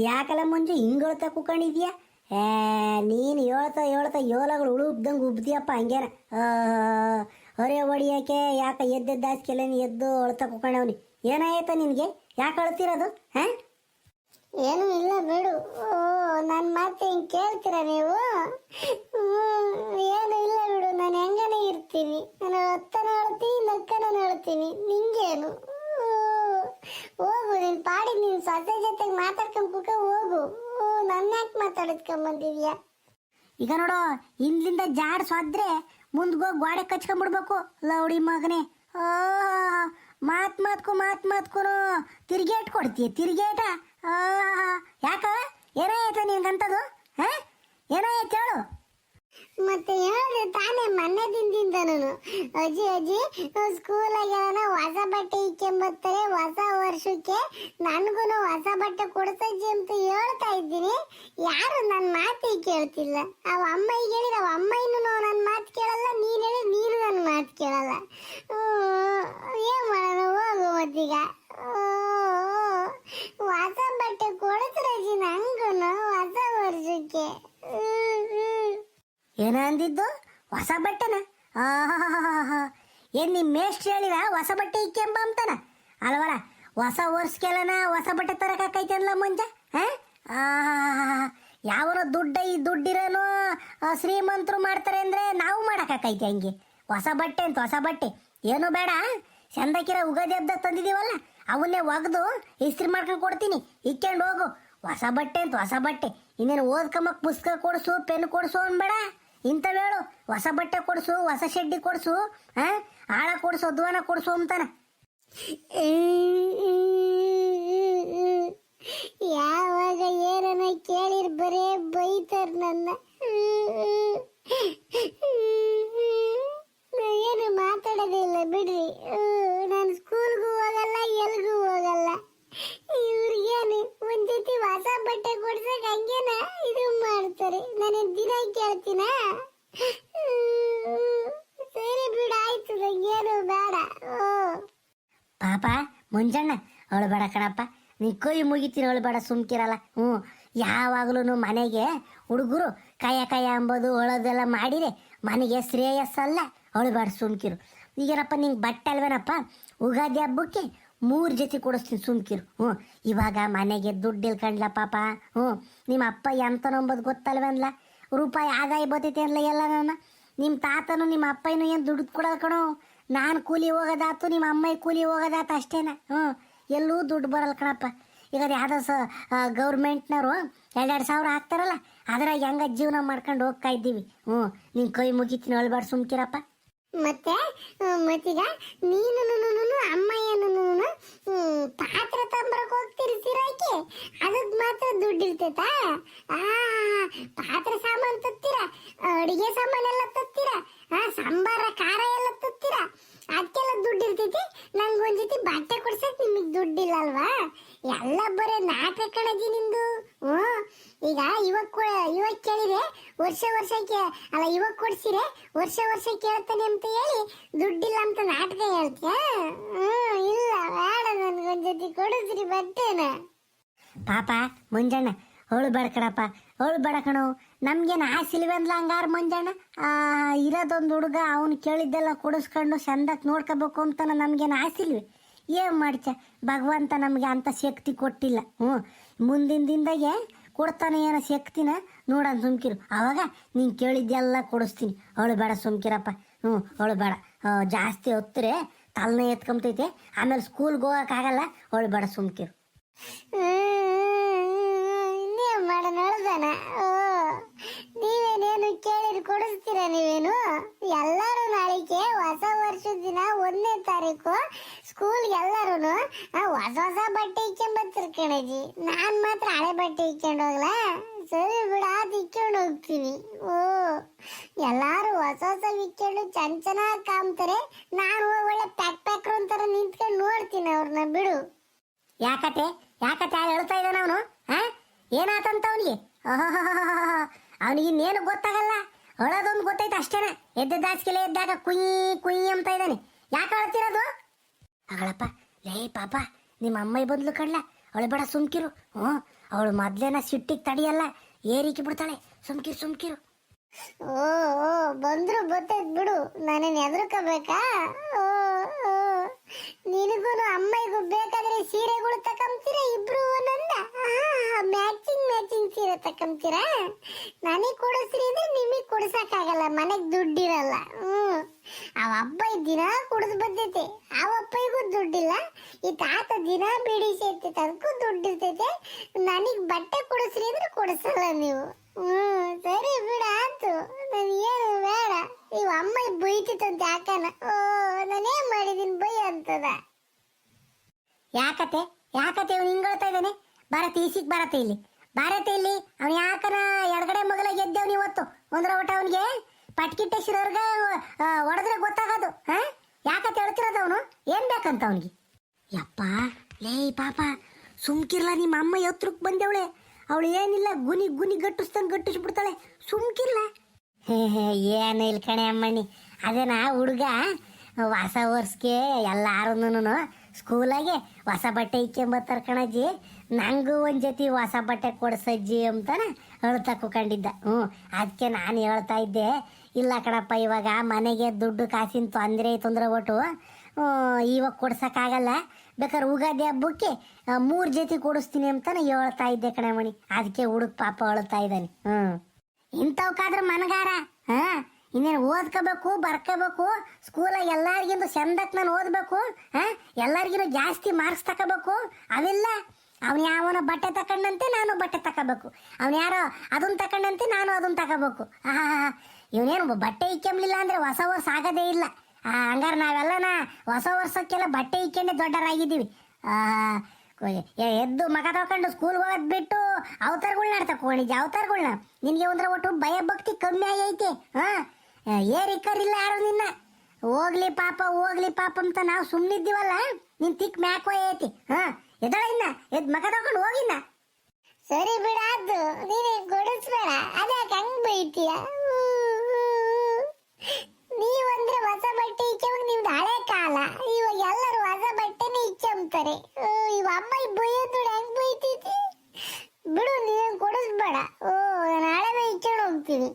ಯಾಕಲ್ಲ ಮುಂಜು ಹಿಂಗೊಳ್ತಾ ಕುಕೊಂಡಿದ್ಯಾ ಏ, ನೀನು ಹೇಳ್ತಾ ಹೇಳ್ತಾ ಯೋಲಗಳು ಉಳುಬ್ದಂಗೆ ಉಬ್ದಿಯಪ್ಪ ಹಂಗೇನ. ಹೊರೆ ಹೊಡಿಯೋಕೆ ಯಾಕೆ ಎದ್ದೆದ್ದು ನೀ ಎದ್ದು ಅಳ್ತಾ ಕುಕೊಂಡವ್ನಿ ಏನಾಯ್ತ ನಿನಗೆ? ಯಾಕೆ ಅಳ್ತಿರೋದು, ಹಾಂ? ಏನು ಇಲ್ಲ ಬಿಡು. ಓ ನನ್ನ ಮಾತು ಹಿಂಗೆ ಕೇಳ್ತೀರ ನೀವು? ಏನು ಇಲ್ಲ ಬಿಡು. ನಾನು ಹೆಂಗನೇ ಇರ್ತೀನಿ? ನಾನು ಅತ್ತನ ಹೇಳ್ತೀನಿ ನಕ್ಕನ ಹೇಳ್ತೀನಿ ನಿಂಗೇನು? ಹೋಗು, ನೀನು ಪಾಡಿ ಸೊಸೆ ಮಾತಾಡ್ಕೊಂಡ್ ಕುಕ ಹೋಗು. ನನ್ನ ಯಾಕೆ ಮಾತಾಡಿದ್ಕೊಂಡ್ ಬಂದಿದ್ಯಾ? ಈಗ ನೋಡು ಹಿಂದ್ಲಿಂದ ಜಾಡ್ ಸೋದ್ರೆ ಮುಂದ್ಗೋಗಿ ಗೋಡೆ ಕಚ್ಕೊಂಡ್ಬಿಡ್ಬೇಕು. ಲೌಡಿ ಮಗನೇ. ಮಾತ್ ಮಾತ್ಕು, ಮಾತ್ ಮಾತ್ಕೋನು ತಿರ್ಗೇಟ್ ಕೊಡ್ತೀಯ, ತಿರ್ಗೇಟ? ಆ, ಯಾಕ? ಐತ ನಿನ್ಗಂತದು ಹಾ? ಐತೆ ಹೇಳು. ಮತ್ತೆ ಹೇಳಿದೆ ತಾನೇ ಮೊನ್ನೆ ದಿನದಿಂದನು ಅಜ್ಜಿ ಅಜ್ಜಿ ಸ್ಕೂಲಾಗೆಲ್ಲ ಹೊಸ ಬಟ್ಟೆ ಇಕ್ಕೆಂಬತ್ತಾರೆ ಹೊಸ ವರ್ಷಕ್ಕೆ ನನಗೂ ಹೊಸ ಬಟ್ಟೆ ಕೊಡ್ಸಜ್ಜಿ ಅಂತ ಹೇಳ್ತಾ ಇದ್ದೀನಿ. ಯಾರು ನನ್ನ ಮಾತು ಕೇಳ್ತಿಲ್ಲ. ಅವ ಅಮ್ಮಯ್ಯ ಹೇಳಿದ, ಅವ ನಾವು ನನ್ನ ಮಾತು ಕೇಳಲ್ಲ, ನೀನು ಹೇಳಿ ನೀನು ನನ್ನ ಮಾತು ಕೇಳಲ್ಲ. ಏನು ಮಾಡೋಣ, ಹೋಗು ಮತ್ತೀಗ. ಹೊಸ ಬಟ್ಟೆ ಕೊಡ್ಸ್ರಜ್ಜಿ ನಂಗೂ ಹೊಸ ವರ್ಷಕ್ಕೆ. ಏನ ಅಂದಿದ್ದು? ಹೊಸ ಬಟ್ಟೆನ. ಏನ್ ನಿಮ್ ಮೇಷ್ಟ್ರು ಹೇಳಿದ? ಹೊಸ ಬಟ್ಟೆ ಇಕ್ಕೆಂಬ ಅಂತಾನ? ಅಲ್ವಲ್ಲ, ಹೊಸ ವರ್ಷಕ್ಕೆಲ್ಲನ ಹೊಸ ಬಟ್ಟೆ ತರಕಾಕೈತೆ ಮುಂಜೆ ಮುಂಜ ಯಾವನೋ ದುಡ್ಡ ಈ ದುಡ್ಡಿರೋನು ಶ್ರೀಮಂತರು ಮಾಡ್ತಾರೆ ಅಂದ್ರೆ ನಾವು ಮಾಡಕ್ಕಾಕೈತೆ ಹಂಗೆ. ಹೊಸ ಬಟ್ಟೆ ಅಂತ ಹೊಸ ಬಟ್ಟೆ ಏನು ಬೇಡ ಚಂದಕ್ಕಿರೋ ಉಗಾದಿ ಹಬ್ಬದಾಗ ತಂದಿದೀವಲ್ಲ ಅವನ್ನೇ ಒಗ್ದು ಇಸ್ತ್ರಿ ಮಾಡ್ಕೊಂಡು ಕೊಡ್ತೀನಿ. ಇಕ್ಕೊಂಡು ಹೋಗು. ಹೊಸ ಬಟ್ಟೆ ಅಂತ ಹೊಸ ಬಟ್ಟೆ ಇನ್ನೇನು ಓದ್ಕಮಕ್ ಪುಸ್ತಕ ಕೊಡಿಸು, ಪೆನ್ ಕೊಡಿಸು ಅನ್ಬೇಡ. ಇಂಥವ್ ಹೇಳು ಹೊಸ ಬಟ್ಟೆ ಕೊಡಿಸು, ಹೊಸ ಶೆಡ್ಡಿ ಕೊಡಿಸು ಹಾಂ ಆಳ ಕೊಡಿಸು ಧ್ವಾನ ಕೊಡಿಸು ಅಂತಾನೆ. ಯಾವಾಗ ಏನನ್ನ ಕೇಳಿರ್ ಬರೇ ಬೈತಾರ ನನ್ನ ನಾ ಏನು ಮಾತಾಡೋದೇ ಇಲ್ಲ ಬಿಡ್ರಿ ನಾನು ಸ್ಕೂಲ್ಗೂ ಹೋಗಲ್ಲ ಎಲ್ಗೂ ಹೋಗಲ್ಲ ಇವ್ರಿಗೇನು ಒಂದ್ ಜೊತೆ ಹೊಸ ಬಟ್ಟೆ ಕೊಡ್ಸಕ್ ಹಂಗೇನ ಇದು ಮಾಡ್ತಾರೆ ನಾನು ಸರಿ ಬಿಡು, ಆಯ್ತು, ನಂಗೇನು ಬೇಡ. ಪಾಪ ಮುಂಜಣ್ಣ ಅವಳು ಬೇಡ ಕಣಪ್ಪ. ನೀ ಕೈ ಮುಗಿತೀನಿ ಅವಳು ಬೇಡ ಸುಮ್ಕಿರಲ್ಲ. ಹ್ಞೂ ಯಾವಾಗಲೂ ಮನೆಗೆ ಹುಡುಗರು ಕಾಯ ಕಾಯ ಅಂಬೋದು ಒಳದೆಲ್ಲ ಮಾಡಿರೆ ಮನೆಗೆ ಶ್ರೇಯಸ್ಸಲ್ಲ, ಅವಳು ಬೇಡ ಸುಮ್ಕಿರು. ಈಗೇನಪ್ಪ, ನಿಂಗೆ ಬಟ್ಟೆ ಅಲ್ವೇನಪ್ಪ? ಉಗಾದಿ ಹಬ್ಬಕ್ಕೆ ಮೂರು ಜೊತೆ ಕೊಡಿಸ್ತೀನಿ, ಸುಮ್ಕಿರು. ಹ್ಞೂ, ಇವಾಗ ಮನೆಗೆ ದುಡ್ಡು ಇಲ್ಕಂಡ್ಲ ಪಾಪ. ಹ್ಞೂ, ನಿಮ್ಮ ಅಪ್ಪ ಎಂತ ನಂಬೋದು ಗೊತ್ತಲ್ವನ್ಲ? ರೂಪಾಯಿ ಆದಾಯ ಬರ್ತೈತೆ ಅನ್ಲ ಎಲ್ಲ ನನ್ನ. ನಿಮ್ಮ ತಾತನು ನಿಮ್ಮ ಅಪ್ಪನೂ ಏನು ದುಡ್ಡು ಕೊಡೋದು ಕಣೋ. ನಾನು ಕೂಲಿ ಹೋಗೋದಾತು ನಿಮ್ಮ ಅಮ್ಮಾಯಿ ಕೂಲಿ ಹೋಗೋದಾತು ಅಷ್ಟೇನ. ಹ್ಞೂ, ಎಲ್ಲೂ ದುಡ್ಡು ಬರಲ್ಲ ಕಣಪ್ಪ. ಈಗ ಅದು ಯಾವುದೋ ಸ ಗೌರ್ಮೆಂಟ್ನವರು ಎರಡೆರಡು ಸಾವಿರ ಹಾಕ್ತಾರಲ್ಲ, ಅದ್ರಾಗ ಹೆಂಗ ಜೀವನ ಮಾಡ್ಕೊಂಡು ಹೋಗ್ತಾ ಇದ್ದೀವಿ. ಹ್ಞೂ ನಿನ್ನ ಕೈ ಮುಗಿತೀನಿ, ಅಳ್ಬಾರ್ದು, ಸುಮ್ಕಿರಪ್ಪ. ಮತ್ತೆ ಮತ್ತೀಗ ನೀನು ಅಮ್ಮಯ್ಯನು ಪಾತ್ರ ತಂಬರಕ್ ಹೋಗ್ತಿರ್ತೀರಾಕೆ ಅದಕ್ ಮಾತ್ರ ದುಡ್ಡು ಇರ್ತೈತಾ? ಆ, ಪಾತ್ರ ಸಾಮಾನು ತತ್ತೀರ? ಅಡಿಗೆ ಸಾಮಾನು ಎಲ್ಲ ತತ್ತೀರ? ಆ, ಸಾಂಬಾರ, ಖಾರ ಎಲ್ಲ ತತ್ತೀರ? ಅದಕ್ಕೆಲ್ಲ ದುಡ್ಡು ಇರ್ತೈತಿ? ನಂಗೆ ಒಂದ್ ಜೊತೆ ಬಟ್ಟೆ ಕೊಡ್ಸಕ್ ನಿಮಗ್ ದುಡ್ಡಿಲ್ಲ ಅಲ್ವಾ? ಎಲ್ಲ ಬರೀ ನಾಟಕ ಕಣಜಿ ನಿಂದು. ಹ್ಮ್, ಈಗ ಇವಾಗ ಇವಾಗ ಕೇಳಿದೆ ವರ್ಷ ವರ್ಷಕ್ಕೆ ಅಲ್ಲ ಇವಾಗ ಕೊಡ್ಸಿರೆ ವರ್ಷ ವರ್ಷ ಕೇಳ್ತಾನೆ ಅಂತ ಹೇಳಿ ದುಡ್ಡಿಲ್ಲ ಅಂತ ನಾಟಕ ಹೇಳ್ತೀಯ? ಹ್ಮ್ ಇಲ್ಲ ಬೇಡ ನನ್ಗೊಂದ್ ಜೊತೆ ಕೊಡಿಸ್ರಿ ಬಟ್ಟೆನ ಪಾಪ ಮುಂಜಾನ ಅವಳು ಬೇಡ ಅವಳು ಬೇಡ ಕಣೋ. ನಮ್ಗೇನು ಆಸಿಲ್ವೆ ಸಿಲ್ವಂದ್ಲ ಹಂಗಾರ ಮುಂಜಾನ? ಆ, ಇರೋದೊಂದು ಹುಡುಗ ಅವ್ನು ಕೇಳಿದ್ದೆಲ್ಲ ಕೊಡಿಸ್ಕೊಂಡು ಚಂದಕ್ಕೆ ನೋಡ್ಕೋಬೇಕು ಅಂತನ ನಮ್ಗೇನು ಆಸಿಲ್ವಿ? ಏನು ಮಾಡ್ಚ ಭಗವಂತ ನಮಗೆ ಅಂಥ ಶಕ್ತಿ ಕೊಟ್ಟಿಲ್ಲ. ಹ್ಞೂ ಮುಂದಿನ ದಿನದಾಗೆ ಕೊಡ್ತಾನೆ ಏನೋ ಸಿಕ್ತಿನ ನೋಡೋಣ ಸುಮ್ಕಿರು. ಅವಾಗ ನೀನು ಕೇಳಿದ್ದೆಲ್ಲ ಕೊಡಿಸ್ತೀನಿ. ಅವಳು ಬೇಡ ಸುಮ್ಕಿರಪ್ಪ. ಹ್ಞೂ ಅವಳು ಬೇಡ. ಜಾಸ್ತಿ ಹೊತ್ತರೆ ತಲೆನೇ ಎತ್ಕೊಂತೈತೆ ಆಮೇಲೆ ಸ್ಕೂಲ್ಗೆ ಹೋಗೋಕ್ಕಾಗಲ್ಲ. ಅವಳು ಬೇಡ ಸುಮ್ಕಿರು. ನೀವೇನೇನು ಕೇಳಿರ್ ಕೊಡಿಸ್ತೀರ ನೀವೇನು? ಎಲ್ಲರೂ ನಾಳೆಗೆ ಹೊಸ ವರ್ಷದ ದಿನ ಒಂದನೇ ತಾರೀಕು. ಸ್ಕೂಲ್ ಎಲ್ಲರೂ ಹೊಸ ಹೊಸ ಬಟ್ಟೆ ಇಕ್ಕೊಂಡ್ ಕಣಜಿ. ನಾನ್ ಮಾತ್ರ ಹಳೆ ಬಟ್ಟೆ ಇಕ್ಕೊಂಡು ಹೋಗ್ಲಾ? ಸರಿ ಬಿಡ, ಅದು ಇಕ್ಕೊಂಡು ಹೋಗ್ತೀನಿ. ಓ, ಎಲ್ಲಾರು ಹೊಸ ಹೊಸ ಇಕ್ಕೊಂಡು ಚೆನ್ನ ಚೆನ್ನಾಗಿ ಕಾಮ್ತಾರೆ ನಾನು ಒಳ್ಳೆ ಪ್ಯಾಕ್ ಪ್ಯಾಕ್ರು ಅಂತಾರ ನಿಂತ್ಕೊಂಡು ನೋಡ್ತೀನಿ ಅವ್ರನ್ನ ಬಿಡು. ಯಾಕತೆ ಯಾಕತೆ ಹೇಳ್ತಾ ಇದ್ದಾನ ಅವನು? ಹಾ? ಏನಾತಂತ ಅವನಿಗೆ? ಅವನಿಗೆ ಇನ್ನೇನು ಗೊತ್ತಾಗಲ್ಲ. ಅಳೋದೊಂದು ಗೊತ್ತೈತೆ ಅಷ್ಟೇನ. ಎದ್ದ ದಾಸ್ಕೆಲೆ ಎದ್ದಾಗ ಕುಯ್ ಕುಯ್ ಅಂತ ಇದ್ದಾನೆ. ಯಾಕೆ ಅಳ್ತಿರೋದು? ಅಗಳಪ್ಪ, ಲೇ ಪಾಪ. ನಿಮ್ಮ ಅಮ್ಮಯ್ಯ ಬಂದ್ಲು ಕಡ್ಲ. ಅವಳು ಬೇಡ, ಸುಮ್ಕಿರು. ಹ್ಞೂ, ಅವಳು ಮೊದ್ಲೇನ ಸಿಟ್ಟಿಗೆ ತಡಿಯಲ್ಲ, ಏರಿಕೆ ಬಿಡ್ತಾಳೆ. ಸುಮ್ಕಿರು ಸುಮ್ಕಿರು. ಓ ಓ, ಬಂದ್ರು ಗೊತ್ತಾಯ್ತು ಬಿಡು. ನಾನೇನ್ ಓ ನಿನಗೂ ಅಮ್ಮಯ್ಯಗೂ ಬೇಕಾದ್ರೆ ಸೀರೆಗಳು ತಕೊಂತೀರ ಇಬ್ರು ಒಂದೊಂದ? ಮ್ಯಾಚಿಂಗ್ ಮ್ಯಾಚಿಂಗ್ ಸೀರೆ ತಕೊಂತೀರಾ ನನಗ್ ಕೊಡಿಸ್ರಿ ಅಂದ್ರೆ ನಿಮಗ್ ಕೊಡ್ಸಕ್ಕಾಗಲ್ಲ, ಮನೆಗ್ ದುಡ್ಡಿರಲ್ಲ. ಹ್ಮ್ ಅವ ಅಪ್ಪ ದಿನ ಕುಡಿದು ಬಂದೈತೆ. ಅವ ಅಪ್ಪಿಗೂ ದುಡ್ಡಿಲ್ಲ. ಈ ತಾತ ದಿನ ಬೀಡಿ ಸೇರ್ತೈತೆ ಅದಕ್ಕೂ ದುಡ್ಡಿರ್ತೈತೆ. ನನಗ್ ಬಟ್ಟೆ ಕೊಡಿಸ್ರಿ ಅಂದ್ರೆ ಕೊಡಿಸಲ್ಲ ನೀವು. ಹ್ಮ್, ಸರಿ ಬಿಡ ಆತು ನನ್ ಏನು ಬೇಡ. ಇವ ಅಮ್ಮ ಬೈತಿತ್ತಂತೆ ಯಾಕನ? ಓ, ನಾನೇ ಮಾಡಿದೀನಿ ಬೈ ಅಂತದ? ಯಾಕತೆ? ಯಾಕತೆ ಅವ್ನು ಹಿಂಗಳ್ತಾ ಇದ್ದಾನೆ? ಭಾರತ ಈಸಿಕ್ ಭಾರತ ಇಲ್ಲಿ. ಭಾರತ ಇಲ್ಲಿ, ಅವ್ನು ಯಾಕನ ಎಡಗಡೆ ಮಗಲ ಗೆದ್ದೆ ಇವತ್ತು? ಒಂದ್ರ ಊಟ ಅವನಿಗೆ? ಪಟ್ಕಿಟ್ಟೆ ಶಿರೋರ್ಗ ಹೊಡೆದ್ರೆ ಗೊತ್ತಾಗೋದು ಹಾ ಯಾಕಂತ ಹೇಳ್ತಿರೋದು ಅವನು? ಏನ್ ಬೇಕಂತ ಅವನಿಗೆ? ಯಪ್ಪ, ಲೇ, ಪಾಪ, ಸುಮ್ಕಿರ್ಲ, ನಿಮ್ಮ ಅಮ್ಮ ಎತ್ರಕ್ ಬಂದವಳೆ. ಅವಳು ಏನಿಲ್ಲ, ಗುನಿ ಗುನಿ ಗಟ್ಟಿಸ್ತಂಗ್ ಗಟ್ಟಿಸ್ಬಿಡ್ತಾಳೆ. ಸುಮ್ಕಿರ್ಲ. ಹೇ ಹೇ, ಏನು ಇಲ್ಲ ಕಣೆ ಅಮ್ಮಣ್ಣಿ. ಅದೇನಾ, ಹುಡುಗ? ಹೊಸ ವರ್ಷಕ್ಕೆ ಎಲ್ಲಾರು ಸ್ಕೂಲಾಗೆ ಹೊಸ ಬಟ್ಟೆ ಇಕ್ಕೊಂಬತ್ತಾರ ಕಣಜ್ಜಿ. ನಂಗೂ ಒಂದು ಜೊತೆ ಹೊಸ ಬಟ್ಟೆ ಕೊಡ್ಸಜ್ಜಿ ಅಂತಾನೆ ಅಳ್ತಾ ಕುಕೊಂಡಿದ್ದ ಹ್ಞೂ ಅದಕ್ಕೆ ನಾನು ಹೇಳ್ತಾ ಇದ್ದೆ ಇಲ್ಲ ಕಣಪ್ಪ ಇವಾಗ ಮನೆಗೆ ದುಡ್ಡು ಕಾಸಿನ ತೊಂದರೆ ತೊಂದರೆ ಒಟ್ಟು ಹ್ಮ್, ಇವಾಗ ಕೊಡ್ಸೋಕ್ಕಾಗಲ್ಲ ಬೇಕಾದ್ರೆ ಉಗಾದಿ ಹಬ್ಬಕ್ಕೆ ಮೂರು ಜೊತೆ ಕೊಡಿಸ್ತೀನಿ ಅಂತಾನೆ ಹೇಳ್ತಾ ಇದ್ದೆ ಕಣೆ ಮಣಿ ಅದಕ್ಕೆ ಹುಡುಗ ಪಾಪ ಅಳ್ತಾ ಇದ್ದಾನೆ. ಹ್ಞೂ. ಇಂಥವ್ಕಾದ್ರೆ ಮನಗಾರ ಹಾ? ಇನ್ನೇನು ಓದ್ಕೋಬೇಕು ಬರ್ಕೋಬೇಕು ಸ್ಕೂಲಾಗ ಎಲ್ಲರಿಗಿಂತ ಚಂದಕ್ಕೆ ನಾನು ಓದಬೇಕು ಹಾ? ಎಲ್ಲಾರ್ಗಿಂತ ಜಾಸ್ತಿ ಮಾರ್ಕ್ಸ್ ತಗೋಬೇಕು ಅವೆಲ್ಲ. ಅವ್ನು ಯಾವನ ಬಟ್ಟೆ ತಕೊಂಡಂತೆ ನಾನು ಬಟ್ಟೆ ತಗೋಬೇಕು ಅವ್ನು ಯಾರೋ ಅದನ್ನ ತಕೊಂಡಂತೆ ನಾನು ಅದನ್ನ ತಗೋಬೇಕು ಆಹಾ ಇವನೇನು ಬಟ್ಟೆ ಇಕ್ಕಂಬ್ಲಿಲ್ಲ ಅಂದರೆ ಹೊಸ ವರ್ಷ ಆಗೋದೇ ಇಲ್ಲ. ಹಂಗಾರೆ ನಾವೆಲ್ಲನ ಹೊಸ ವರ್ಷಕ್ಕೆಲ್ಲ ಬಟ್ಟೆ ಇಕ್ಕಂಡೆ ದೊಡ್ಡರಾಗಿದ್ದೀವಿ ಎದ್ದು ಮಗ ತಗೊಂಡು ಸ್ಕೂಲ್ ಹೋಗೋದು ಬಿಟ್ಟು ಅವತಾರಗಳ್ನ ತಕೊಂಡಿದ್ದೆ ಅವತಾರಗಳ್ನ. ನಿನಗೆ ಒಂದ್ರ ಒಟ್ಟು ಭಯ ಭಕ್ತಿ ಕಮ್ಮಿ ಆಗೈತೆ, ಹಾಂ? ಏರಿಕ್ಕರಿಲ್ಲ ಯಾರು ನಿನ್ನ? ಹೋಗ್ಲಿ ಪಾಪ ಹೋಗ್ಲಿ ಪಾಪ ಅಂತ ನಾವು ಸುಮ್ಮನಿದ್ದೀವಲ್ಲ ನಿನ್ನ ತಿಕ್ ಮ್ಯಾಕೋ ಐತಿ ಹಾ? ಎದಳ ಇನ್ನ? ಎದ್ ಮಗ ತಗೊಂಡು ಹೋಗಿನ್ನ? ಸರಿ ಬಿಡ, ಅದು ನೀನೇ ಕೊಡಿಸ್ಬೇಡ ಅದ್ಯಾಕೆ ಹಂಗ್ ಬೈತೀಯ? ನೀವಂದ್ರೆ ಹೊಸ ಬಟ್ಟೆ ಇಕ್ಕೊಂಡ್ ನಿಮ್ದು ಹಳೆ ಕಾಲ. ಇವಾಗ ಎಲ್ಲರೂ ಹೊಸ ಬಟ್ಟೆನೇ ಇಕ್ಕಂತಾರೆ ಇವ ಅಮ್ಮ ಬೈಯೋದು ಹೆಂಗ್ ಬೈತೈತಿ ಬಿಡು, ನೀನ್ ಕೊಡಿಸ್ಬೇಡ ಓ ಹಳೆವೇ ಇಕ್ಕೊಂಡು ಹೋಗ್ತೀನಿ.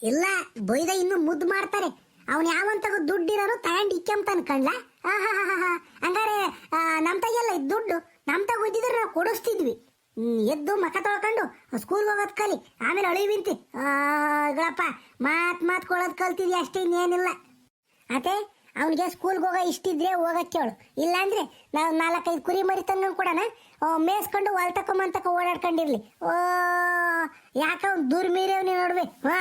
ಇಲ್ಲ ಬೊಯ್ದ ಇನ್ನು ಮುದ್ದು ಮಾಡ್ತಾರೆ. ಅವನು ಯಾವಂತಗ ದುಡ್ಡಿರೋನು ತಗೊಂಡು ಇಕ್ಕಂತಾನ ಕಣ್ಲ? ಹಂಗಾರೆ ನಮ್ಮ ನಮ್ ತಗೆಲ್ಲ ದುಡ್ಡು. ನಮ್ ತಗ ಒದ್ದಿದ್ರೆ ನಾವು ಕೊಡಿಸ್ತಿದ್ವಿ. ಎದ್ದು ಮಕ ತೊಳ್ಕೊಂಡು ಸ್ಕೂಲ್ ಹೋಗೋದ್ ಕಲಿ. ಆಮೇಲೆ ಅಳಿವಿಂತಿ ಗಳಪ್ಪ ಮಾತ್ ಮಾತ್ ಕೊಡೋದ್ ಕಲ್ತಿದ್ವಿ ಅಷ್ಟೇ ಇನ್ನೇನಿಲ್ಲ. ಅತೆ ಅವನಿಗೆ ಸ್ಕೂಲ್ಗೆ ಹೋಗೋ ಇಷ್ಟಿದ್ರೆ ಹೋಗಕ್ಕೆ ಹೇಳು. ಇಲ್ಲಾಂದ್ರೆ ನಾವು ನಾಲ್ಕೈದು ಕುರಿ ಮರಿ ತಂದು ಕೊಡೋಣ ಮೇಸ್ಕೊಂಡು ಹೊಲ್ ತಕೊಂಬಂತಕ ಓಡಾಡ್ಕೊಂಡಿರ್ಲಿ. ಓ, ಯಾಕೆ ಅವ್ನು ದುರ್ಮೀರಿ ಅವ್ನಿ ನೋಡ್ವಿ, ಹಾ?